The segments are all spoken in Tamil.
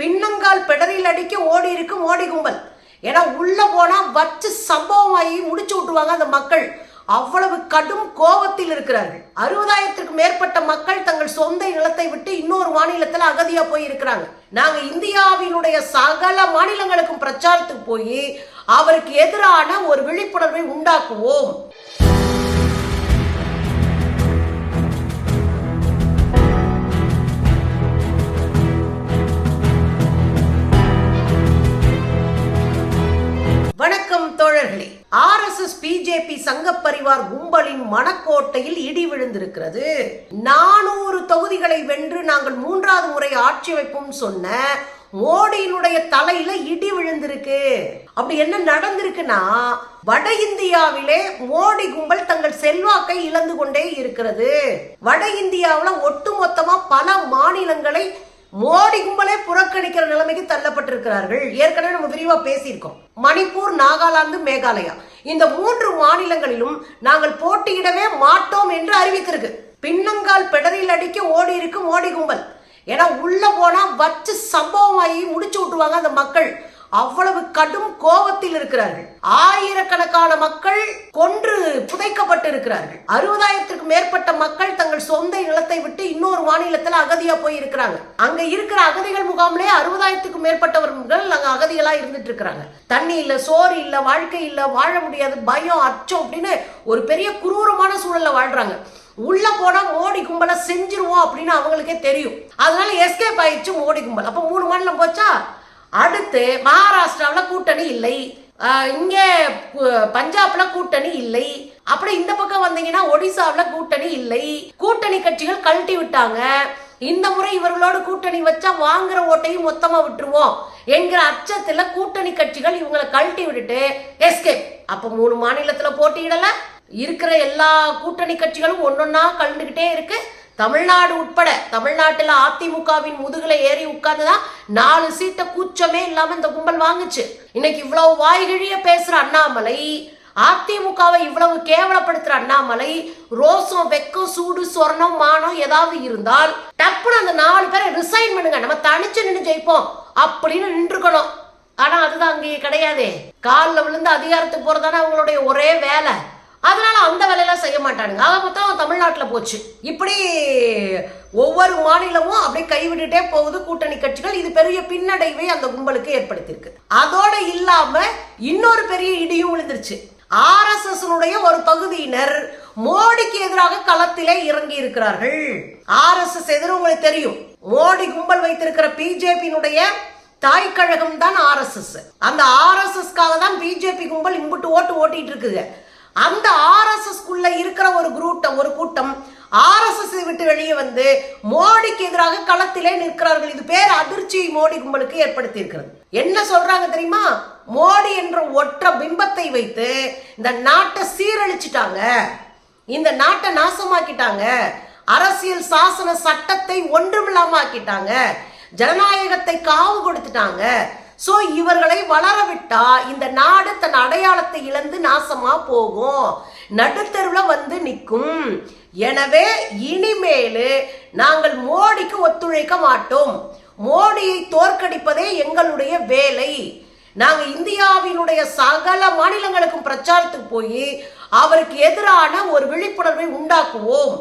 பின்னங்கால் பெடரில் அடிக்க ஓடி இருக்கும் ஓடி கும்பல் ஏன்னா உள்ள போனா வச்சு சம்பவம் ஆகி முடிச்சு விட்டுருவாங்க அந்த மக்கள். அவ்வளவு கடும் கோபத்தில் இருக்கிறார்கள். அறுபதாயிரத்திற்கு மேற்பட்ட மக்கள் தங்கள் சொந்த நிலத்தை விட்டு இன்னொரு மாநிலத்தில் அகதியா போய் இருக்கிறாங்க நாங்க இந்தியாவினுடைய சகல மாநிலங்களுக்கும் பிரச்சாரத்துக்கு போய் அவருக்கு எதிரான ஒரு விழிப்புணர்வை உண்டாக்குவோம். தோழர்களே ஆர் எஸ் எஸ் பிஜேபி சங்க பரிவார் கும்பலின் மணக்கோட்டையில் இடி விழுந்திருக்கிறது. நானூறு தொகுதிகளை வென்று நாங்கள் மூன்றாவது முறை ஆட்சி வைப்போம் சொன்ன மோடியினுடைய தலையில இடி விழுந்திருக்கு. அப்படி என்ன நடந்திருக்குன்னா வட இந்தியாவிலே மோடி கும்பல் தங்கள் செல்வாக்கை இழந்து கொண்டே இருக்கிறது. வட இந்தியாவுல ஒட்டுமொத்தமா பல மாநிலங்களை மோடி கும்பலே புறக்கணிக்கிற நிலைமைக்கு தள்ளப்பட்டிருக்கிறார்கள். ஏற்கனவே நம்ம விரிவாக பேசியிருக்கோம். மணிப்பூர் நாகாலாந்து மேகாலயா. இந்த மூன்று மாநிலங்களிலும் நாங்கள் போட்டியிடவே மாட்டோம் என்று அறிவித்திருக்கு. பின்னங்கால் பெடரில் அடிக்க ஓடி இருக்கு மோடி கும்பல். ஏன்னா உள்ள போனா வச்சு சம்பவமாகி முடிச்சு விட்டுருவாங்க அந்த மக்கள். அவ்வளவு கடும் கோபத்தில் இருக்கிறார்கள். ஆயிரக்கணக்கான மக்கள் கொன்று புதைக்கப்பட்டு இருக்கிறார்கள் அறுபதாயிரத்திற்கு மேற்பட்ட மக்கள் தங்கள் சொந்த நிலத்தை விட்டு இன்னொரு மாநிலத்தில் அகதியா போய் இருக்கிறாங்க அங்க இருக்கிற அகதிகள் முகாம்லே அறுபதாயிரத்துக்கு மேற்பட்டவர்கள் அங்க அகதிகளா இருந்துட்டு இருக்கிறாங்க தண்ணி இல்ல சோறு இல்ல வாழ்க்கை இல்ல வாழ முடியாது பயம் அச்சம் அப்படின்னு ஒரு பெரிய குரூரமான சூழல்ல வாழ்றாங்க. உள்ள போனா மோடி கும்பலை செஞ்சிருவோம் அப்படின்னு அவங்களுக்கே தெரியும். அதனால எஸ்கேப் ஆயிடுச்சு மோடி கும்பல். அப்ப மூணு மாநிலம் போச்சா? அடுத்து மகாராஷ்டிராவில் கூட்டணி இல்லை. இங்கே பஞ்சாப்ல கூட்டணி இல்லை. அப்படி இந்த பக்கம் வந்தீங்கன்னா ஒடிசாவில் கூட்டணி இல்லை. கூட்டணி கட்சிகள் கழட்டி விட்டாங்க. இந்த முறை இவர்களோடு கூட்டணி வச்சா வாங்குற ஓட்டையும் மொத்தமா விட்டுருவோம் என்கிற அச்சத்துல கூட்டணி கட்சிகள் இவங்களை கழட்டி விட்டுட்டு எஸ்கேப் அப்ப மூணு மாநிலத்துல போட்டியிடல. இருக்கிற எல்லா கூட்டணி கட்சிகளும் ஒன்னொன்னா கலந்துகிட்டே இருக்கு. தமிழ்நாடு உட்பட தமிழ்நாட்டில் அதிமுகவின் முதுகுல ஏறி உட்கார்ந்துதான் நாலு சீட்டை கூச்சமே இல்லாம இந்த கும்பல் வாங்குச்சு. இன்னைக்கு இவ்வளவு வாய்கிழிய பேசுற அண்ணாமலை அதிமுகவை இவ்வளவு கேவலப்படுத்துற அண்ணாமலை ரோசம் வெக்கம் சூடு சொர்ணம் மானம் ஏதாவது இருந்தால் டப்புன்னு அந்த நாலு பேரை ரிசைன் பண்ணுங்க. நம்ம தனிச்சு நின்று ஜெயிப்போம் அப்படின்னு நின்றுக்கணும். ஆனா அதுதான் அங்கே கிடையாதே. காலில் விழுந்து அதிகாரத்துக்கு போறதானே அவங்களுடைய ஒரே வேலை. அதனால அந்த வேலையெல்லாம் செய்ய மாட்டானுங்க. ஆக மொத்தம் தமிழ்நாட்டில் போச்சு. இப்படி ஒவ்வொரு மாநிலமும் அப்படியே கைவிட்டுட்டே போகுது கூட்டணி கட்சிகள். இது பெரிய பின்னடைவை அந்த கும்பலுக்கு ஏற்படுத்தியிருக்கு. அதோட இல்லாம இன்னொரு பெரிய இடியும் விழுந்துருச்சு. ஆர்எஸ்எஸ்னுடைய ஒரு பகுதியினர் மோடிக்கு எதிராக களத்திலே இறங்கி இருக்கிறார்கள். ஆர்எஸ்எஸ் எதிர உங்களுக்கு தெரியும். மோடி கும்பல் வைத்திருக்கிற பிஜேபியினுடைய தாய் கழகம் தான் ஆர்எஸ்எஸ். அந்த ஆர்எஸ்எஸ்க்காக தான் பிஜேபி கும்பல் இம்புட்டு ஓட்டு ஓட்டிட்டு இருக்குங்க. அந்த ஆர்எஸ்எஸ்குள்ள இருக்கிற ஒரு குரூட்டம் ஒரு கூட்டம் ஆர்எஸ்எஸ் விட்டு வெளியே வந்து மோடிக்கு எதிராக களத்திலே நிற்கிறார்கள். இது பேர் அதிர்ச்சி மோடி கும்பலுக்கு ஏற்படுத்தி இருக்கிறது என்ன சொல்றாங்க தெரியுமா? மோடி என்ற ஒற்ற பிம்பத்தை வைத்து இந்த நாட்டை சீரழிச்சிட்டாங்க. இந்த நாட்டை நாசமாக்கிட்டாங்க. அரசியல் சாசன சட்டத்தை ஒன்றுமில்லாம ஆக்கிட்டாங்க. ஜனநாயகத்தை காவு கொடுத்துட்டாங்க. ஸோ இவர்களை வளரவிட்டா இந்த நாடு தன் அடையாளத்தை இழந்து நாசமா போகும். நடுத்தருவில் வந்து நிற்கும். எனவே இனிமேலு நாங்கள் மோடிக்கு ஒத்துழைக்க மாட்டோம். மோடியை தோற்கடிப்பதே எங்களுடைய வேலை. நாங்கள் இந்தியாவினுடைய சகல மாநிலங்களுக்கும் பிரச்சாரத்துக்கு போய் அவருக்கு எதிரான ஒரு விழிப்புணர்வை உண்டாக்குவோம்.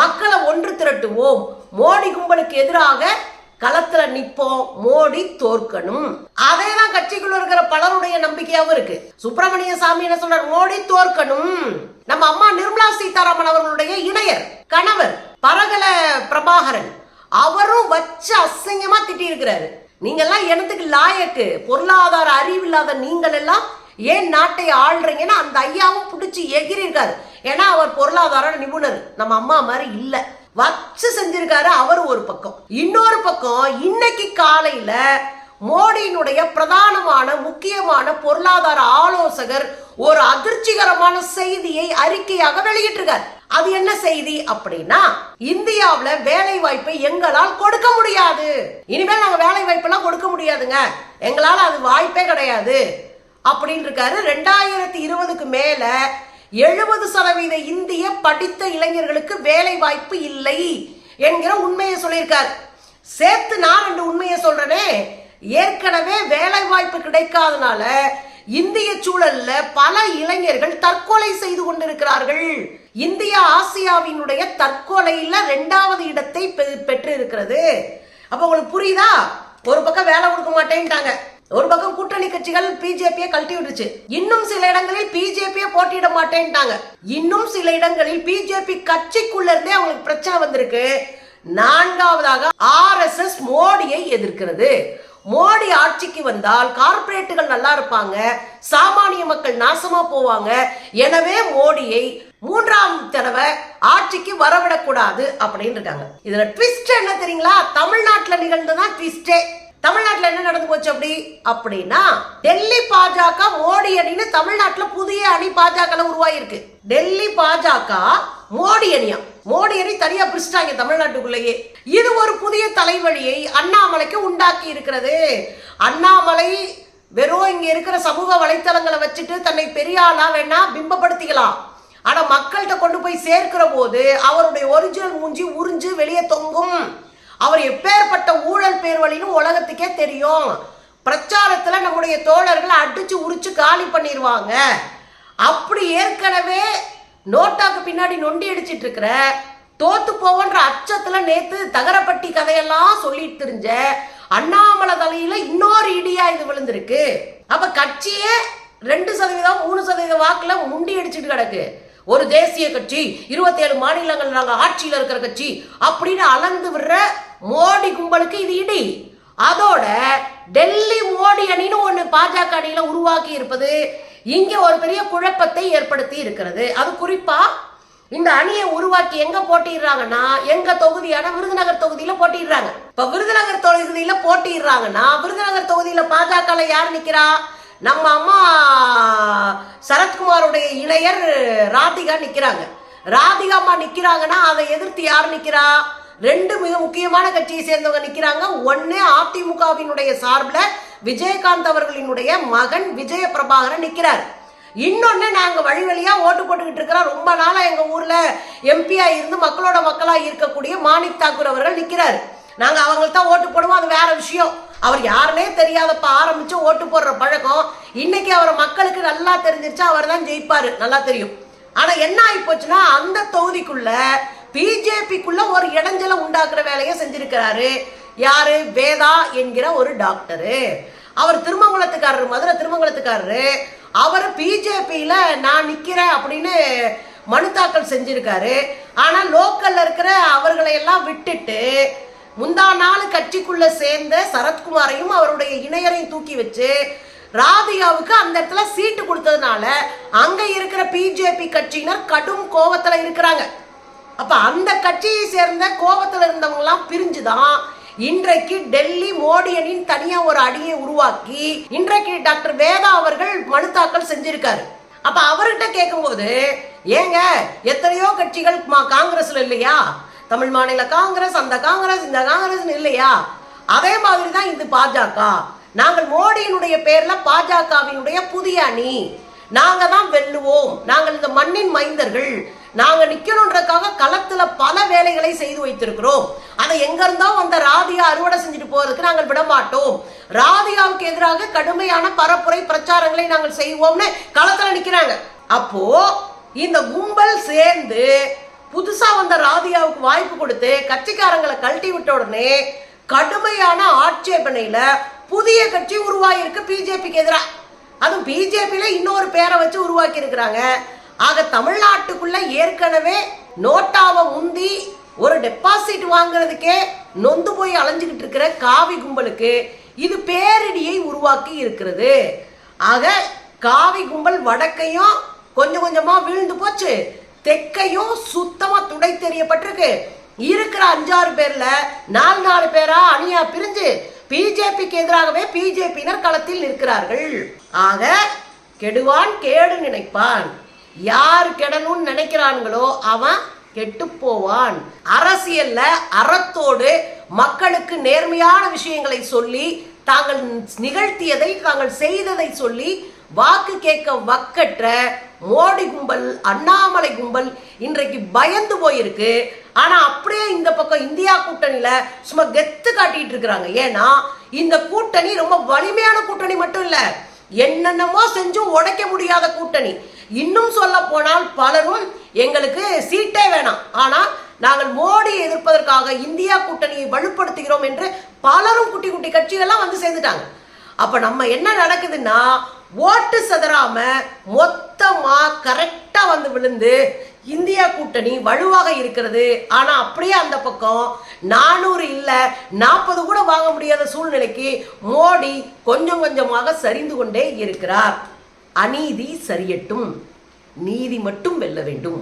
மக்களை ஒன்று திரட்டுவோம். மோடி கும்பலுக்கு எதிராக களத்துல நிப்போம் மோடி தோற்கணும். அதே தான் கட்சிக்குள்ள இருக்கிற பலருடைய நம்பிக்கையாவும் இருக்கு. சுப்பிரமணிய சாமி என்ன சொல்றார்? மோடி தோற்கணும். நம்ம அம்மா நிர்மலா சீதாராமன் அவர்களுடைய இணையர் கணவர் பரகல பிரபாகரன் அவரும் வச்சு அசிங்கமா திட்டி இருக்கிறாரு நீங்கெல்லாம் எனத்துக்கு லாயக்கு? பொருளாதார அறிவு இல்லாத நீங்கள் எல்லாம் ஏன் நாட்டை ஆள்றீங்கன்னா அந்த ஐயாவும் பிடிச்சி எகிரிருக்காரு ஏன்னா அவர் பொருளாதார நிபுணர். நம்ம அம்மா மாதிரி இல்லை. வச்சு செஞ்சிருக்காரு அவர் ஒரு பக்கம். இன்னொரு பக்கம் இன்னைக்கு காலையில மோடியினுடைய பிரதானமான முக்கியமான பொருளாதார ஆலோசகர் ஒரு அதிர்ச்சிகரமான செய்தியை அறிக்கையாக வெளியிட்டிருக்கார். அது என்ன செய்தி அப்படின்னா இந்தியாவில வேலை வாய்ப்பை எங்களால் கொடுக்க முடியாது. இனிமேல் நாங்க வேலை வாய்ப்பெல்லாம் கொடுக்க முடியாதுங்க. எங்களால அது வாய்ப்பே கிடையாது. அப்படின்னு இருக்காரு ரெண்டாயிரத்தி இருபதுக்கு மேல எழுபது சதவீத இந்திய படித்த இளைஞர்களுக்கு வேலை வாய்ப்பு இல்லை என்கிற உண்மையை சொல்லியிருக்காரு. சேர்த்து நான் ரெண்டு உண்மையை சொல்றேனே. ஏற்கனவே வேலை வாய்ப்பு கிடைக்காதனால இந்திய சூழல்ல பல இளைஞர்கள் தற்கொலை செய்து கொண்டிருக்கிறார்கள். இந்தியா ஆசியாவினுடைய தற்கொலையில ரெண்டாவது இடத்தை பெ- பெற்று இருக்கிறது அப்ப உங்களுக்கு புரியுதா? ஒரு பக்கம் வேலை கொடுக்க மாட்டேன்ட்டாங்க. ஒரு பக்கம் கூட்டணி கட்சிகள் பிஜேபியை கழட்டி விட்டுச்சு. இன்னும் சில இடங்களில் பிஜேபியை போட்டியிட மாட்டேன்ட்டாங்க. இன்னும் சில இடங்களில் பிஜேபி கட்சிக்குள்ள இருந்தே அவங்களுக்கு பிரச்சனை வந்திருக்கு. நான்காவதாக ஆர்எஸ்எஸ் மோடியை எதிர்க்கிறது. மோடி ஆட்சிக்கு வந்தால் கார்ப்பரேட்டுகள் நல்லா இருப்பாங்க. சாமானிய மக்கள் நாசமா போவாங்க. எனவே மோடியை மூன்றாம் தடவை ஆட்சிக்கு வரவிடக்கூடாது அப்படின்னு இருக்காங்க. இதுல ட்விஸ்ட் என்ன தெரியுங்களா? தமிழ்நாட்டில் நிகழ்ந்ததான் ட்விஸ்டே தமிழ்நாட்டில் என்ன நடந்து போச்சு அப்படி? அப்படின்னா டெல்லி பாஜக மோடி அணின்னு தமிழ்நாட்டில் புதிய அணி பாஜக உருவாயிருக்கு. டெல்லி பாஜக மோடி அணியா? மோடி அணி தனியா பிரிச்சிட்டாங்க தமிழ்நாட்டுக்குள்ளேயே. இது ஒரு புதிய தலைவலியை அண்ணாமலைக்கு உண்டாக்கி இருக்கிறது. அண்ணாமலை வெறும் இங்க இருக்கிற சமூக வலைத்தளங்களை வச்சுட்டு தன்னை பெரிய ஆளா வேணா பிம்பப்படுத்திக்கலாம். ஆனா மக்கள்கிட்ட கொண்டு போய் சேர்க்கிற போது அவருடைய ஒரிஜினல் மூஞ்சி உறிஞ்சு வெளியே தொங்கும். அவர் எப்பேற்பட்ட ஊழல் பேர்வழின்னு உலகத்துக்கே தெரியும். பிரச்சாரத்தில் நம்முடைய தோழர்களை அடிச்சு உரிச்சு காலி பண்ணிடுவாங்க அப்படி ஏற்கனவே நோட்டாக்கு பின்னாடி நொண்டி அடிச்சிட்டு இருக்கிற தோத்து போவன்ற அச்சத்துல நேத்து தகரப்பட்டி கதையெல்லாம் சொல்லிட்டு தெரிஞ்ச அண்ணாமலை தலையில இன்னொரு இடியா இது விழுந்திருக்கு. அப்ப கட்சியே ரெண்டு சதவீதம் மூணு சதவீத வாக்குல முண்டி அடிச்சுட்டு கிடக்கு. ஒரு தேசிய கட்சி இருபத்தேழு மாநிலங்கள் நாங்கள் ஆட்சியில் இருக்கிற கட்சி அப்படின்னு அளந்து விடுற மோடி கும்பலுக்கு இது இடி. அதோட டெல்லி மோடி அணின்னு ஒன்று பாஜக அணியில உருவாக்கி இருப்பது இங்கே ஒரு பெரிய குழப்பத்தை ஏற்படுத்தி இருக்கிறது. அது குறிப்பா இந்த அணியை உருவாக்கி எங்க போட்டிடுறாங்கன்னா எங்க தொகுதியான விருதுநகர் தொகுதியில போட்டிடுறாங்க இப்ப விருதுநகர் தொகுதியில போட்டிடுறாங்கன்னா விருதுநகர் தொகுதியில பாஜக யார் நிக்கிறா? நம்ம அம்மா சரத்குமாருடைய இளையர் ராதிகா நிற்கிறாங்க ராதிகா அம்மா நிற்கிறாங்கன்னா அதை எதிர்த்து யார் நிற்கிறா ரெண்டு மிக முக்கியமான கட்சியை சேர்ந்தவங்க நிற்கிறாங்க ஒன்று அதிமுகவினுடைய சார்பில் விஜயகாந்த் அவர்களினுடைய மகன் விஜய பிரபாகரன் நிற்கிறார் இன்னொன்று நாங்கள் வழி வழியாக ஓட்டு போட்டுக்கிட்டு இருக்கிறோம். ரொம்ப நாளாக எங்கள் ஊரில் எம்பியாக இருந்து மக்களோட மக்களாக இருக்கக்கூடிய மாணிக் தாக்கூர் அவர்கள் நிற்கிறார் நாங்கள் அவங்கள்தான் ஓட்டு போடுவோம். அது வேற விஷயம். அவர் யாருனே தெரியாதப்ப ஆரம்பிச்சு ஓட்டு போடுற பழக்கம் இன்னைக்கு அவர் மக்களுக்கு நல்லா தெரிஞ்சிருச்சு அவர் தான் ஜெயிப்பாரு. நல்லா தெரியும். ஆனா என்ன ஆகி போச்சுன்னா அந்த தொகுதிக்குள்ள பிஜேபிக்குள்ள ஒரு இடைஞ்சலை உண்டாக்குற வேலையை செஞ்சிருக்கிறாரு. யாரு? வேதா என்கிற ஒரு டாக்டரு. அவர் திருமங்கலத்துக்காரர் மதுரை திருமங்கலத்துக்காரரு. அவர் பிஜேபியில நான் நிக்கிறேன் அப்படின்னு மனு தாக்கல் செஞ்சிருக்காரு. ஆனா லோக்கல்ல இருக்கிற அவர்களை எல்லாம் விட்டுட்டு முந்தா நாள் கட்சிக்குள்ள சேர்ந்த சரத்குமாரையும் அவருடைய இணையரையும் தூக்கி வச்சு ராதிகாவுக்கு அந்த இடத்துல சீட்டு கொடுத்ததுனால அங்க இருக்கிற பிஜேபி கட்சியினர் கடும் கோபத்துல இருக்கிறாங்க. அப்ப அந்த கட்சியை சேர்ந்த கோபத்துல இருந்தவங்க எல்லாம் பிரிஞ்சுதான் இன்றைக்கு டெல்லி மோடி அணியின் தனியா ஒரு அணியை உருவாக்கி இன்றைக்கு டாக்டர் வேதா அவர்கள் மனு தாக்கல் செஞ்சிருக்காரு. அப்ப அவர்கிட்ட கேட்கும்போது ஏங்க எத்தனையோ கட்சிகள் மா- காங்கிரஸ்ல இல்லையா? தமிழ் மாநில காங்கிரஸ் அந்த காங்கிரஸ் இந்த காங்கிரஸ் இல்லையா? அதே மாதிரி தான் இது பாஜக. நாங்கள் மோடியினுடைய பேர்ல பாஜகவினுடைய புதிய அணி. நாங்க தான் வெல்லுவோம். நாங்கள் இந்த மண்ணின் மைந்தர்கள். நாங்க நிக்கணுன்றதுக்காக களத்துல பல வேலைகளை செய்து வைத்திருக்கிறோம். அதை எங்க இருந்தோ வந்த ராதியா அறுவடை செஞ்சுட்டு போறதுக்கு நாங்கள் விட மாட்டோம் ராதியாவுக்கு எதிராக கடுமையான பரப்புரை பிரச்சாரங்களை நாங்கள் செய்வோம்னு களத்துல நிக்கிறாங்க. அப்போ இந்த கும்பல் சேர்ந்து புதுசாக வந்த ராதியாவுக்கு வாய்ப்பு கொடுத்து கட்சிக்காரங்களை கழட்டி விட்ட உடனே கடுமையான ஆட்சேபனையில் புதிய கட்சி உருவாகியிருக்கு பிஜேபிக்கு எதிராக அதுவும் பிஜேபியில் இன்னொரு பேரை வச்சு உருவாக்கி இருக்கிறாங்க ஆக தமிழ்நாட்டுக்குள்ள ஏற்கனவே நோட்டாவை முந்தி ஒரு டெபாசிட் வாங்குறதுக்கே நொந்து போய் அலைஞ்சுக்கிட்டு இருக்கிற காவி கும்பலுக்கு இது பேரிடியை உருவாக்கி இருக்கிறது. ஆக காவி கும்பல் வடக்கையும் கொஞ்சம் கொஞ்சமாக வீழ்ந்து போச்சு. தெக்கையும் சுத்தமா துடை தெரியப்பட்டிருக்கு. இருக்கிற அஞ்சாறு பேர்ல நாலு நாலு பேரா அணியா பிரிஞ்சு பிஜேபிக்கு எதிராகவே பிஜேபியினர் களத்தில் நிற்கிறார்கள். ஆக கெடுவான் கேடு நினைப்பான். யார் கெடணும்னு நினைக்கிறான்களோ அவன் கெட்டு போவான். அரசியல்ல அறத்தோடு மக்களுக்கு நேர்மையான விஷயங்களை சொல்லி தாங்கள் நிகழ்த்தியதை தாங்கள் செய்ததை சொல்லி வாக்கு கேட்க வக்கற்ற மோடி கும்பல் அண்ணாமலை கும்பல் இன்றைக்கு பயந்து போயிருக்கு. ஆனா அப்படியே இந்த பக்கம் இந்தியா கூட்டணியில சும்மா கெத்து காட்டிட்டு இருக்கிறாங்க. ஏன்னா இந்த கூட்டணி ரொம்ப வலிமையான கூட்டணி மட்டும் இல்ல என்னென்னமோ செஞ்சும் உடைக்க முடியாத கூட்டணி. இன்னும் சொல்ல போனால் பலரும் எங்களுக்கு சீட்டே வேணாம். ஆனா நாங்கள் மோடியை எதிர்ப்பதற்காக இந்தியா கூட்டணியை வலுப்படுத்துகிறோம் என்று பலரும் குட்டி குட்டி கட்சிகள்லாம் வந்து சேர்ந்துட்டாங்க. அப்போ நம்ம என்ன நடக்குதுன்னா ஓட்டு சதறாம மொத்தமா கரெக்டாக வந்து விழுந்து இந்தியா கூட்டணி வலுவாக இருக்கிறது. ஆனால் அப்படியே அந்த பக்கம் நானூறு இல்லை நாற்பது கூட வாங்க முடியாத சூழ்நிலைக்கு மோடி கொஞ்சம் கொஞ்சமாக சரிந்து கொண்டே இருக்கிறார். அநீதி சரியட்டும். நீதி மட்டும் வெல்ல வேண்டும்.